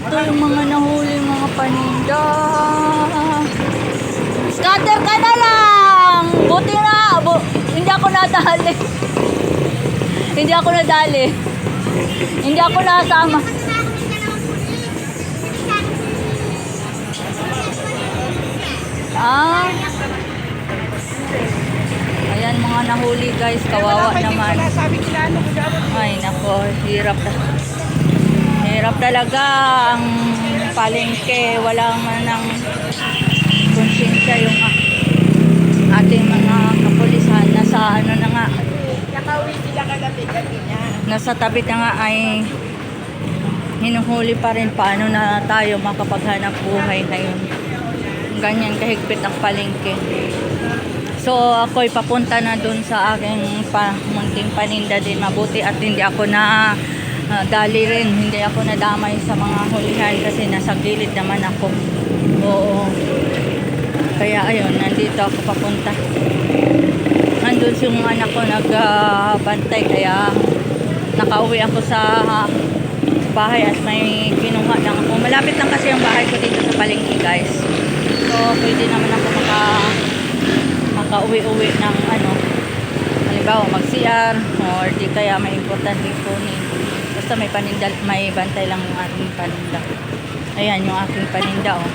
Ito yung mga nahuli mga paninda. Scatter ka na lang! Buti na! Bu- hindi ako nadali. hindi ako nadali. Hindi ako nasama. Ah. Ayan mga nahuli guys, kawawa naman. Ano, Ay nako, hirap na. Hirap talaga ang palengke. Wala man ng konsensya yung ating mga kapulisan. Nasa ano na nga, nakauwi sila kagabi, gabi niya. nasa tabi na nga ay hinuhuli pa rin paano na tayo makapaghanap buhay ngayon. Ganyan kahigpit ang palengke. So ako'y papunta na dun sa aking pa, munting paninda din mabuti at hindi ako na ah, dali rin, hindi ako nadamay sa mga hulihan kasi nasa gilid naman ako. Oo. Kaya ayun, nandito ako papunta. Nandun yung anak ko nagbantay kaya nakauwi ako sa bahay at may kinuha lang ako. Malapit lang kasi yung bahay ko dito sa palengke guys. So pwede naman ako maka makauwi-uwi ng ano halimbawa mag-CR or di kaya may importante kunin. Basta may paninda, may bantay lang yung ating paninda. Ayan yung aking paninda oh.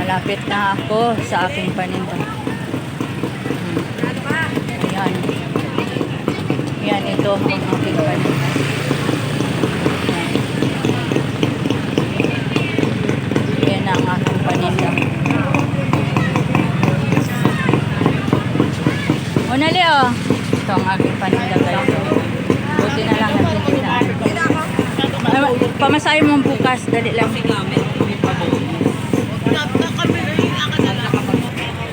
Malapit na ako sa aking paninda. Ayan. Ayan, ito ang aking paninda. Ayan ang aking paninda. Unali oh. Ito ang aking paninda guys. Buti na lang Pamasahe mo bukas. Dali lang.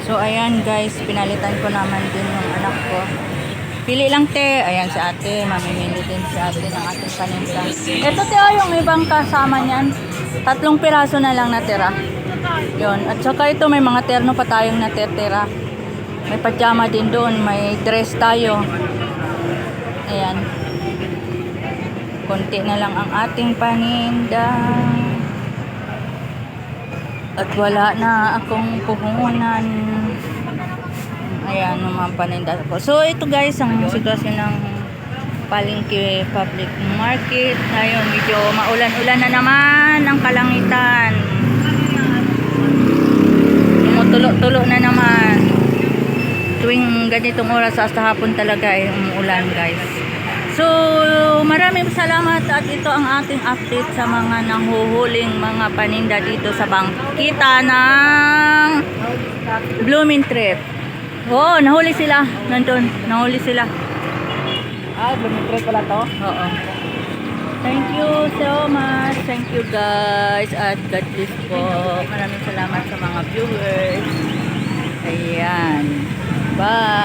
So ayan guys, pinalitan ko naman din yung anak ko. Pili lang te. Ayan si ate, mamimili din si ate ng ating paninda. Ito te oh, yung ibang kasama niyan. Tatlong piraso na lang natira. Yun. At saka ito may mga terno pa tayong natitira. May pajama din doon, may dress tayo. Ayan. Konti na lang ang ating paninda. At wala na akong puhunan. Ayan, mga paninda ko. So, ito guys, ang sitwasyon ng Palengke Public Market. Ngayon, medyo maulan-ulan na naman ang kalangitan. Tumutulo-tulo na naman. Tuwing ganitong oras, hasta hapon talaga ay umuulan guys. So, maraming salamat at ito ang ating update sa mga nahuhuling mga paninda dito sa bangkita ng Blooming Trip. Oo, nahuli sila. Nandun, nahuli sila. Ah, bumipre pala to. Oo. Thank you so much. Thank you guys. At God bless po. Maraming salamat sa mga viewers. Ayan. Bye.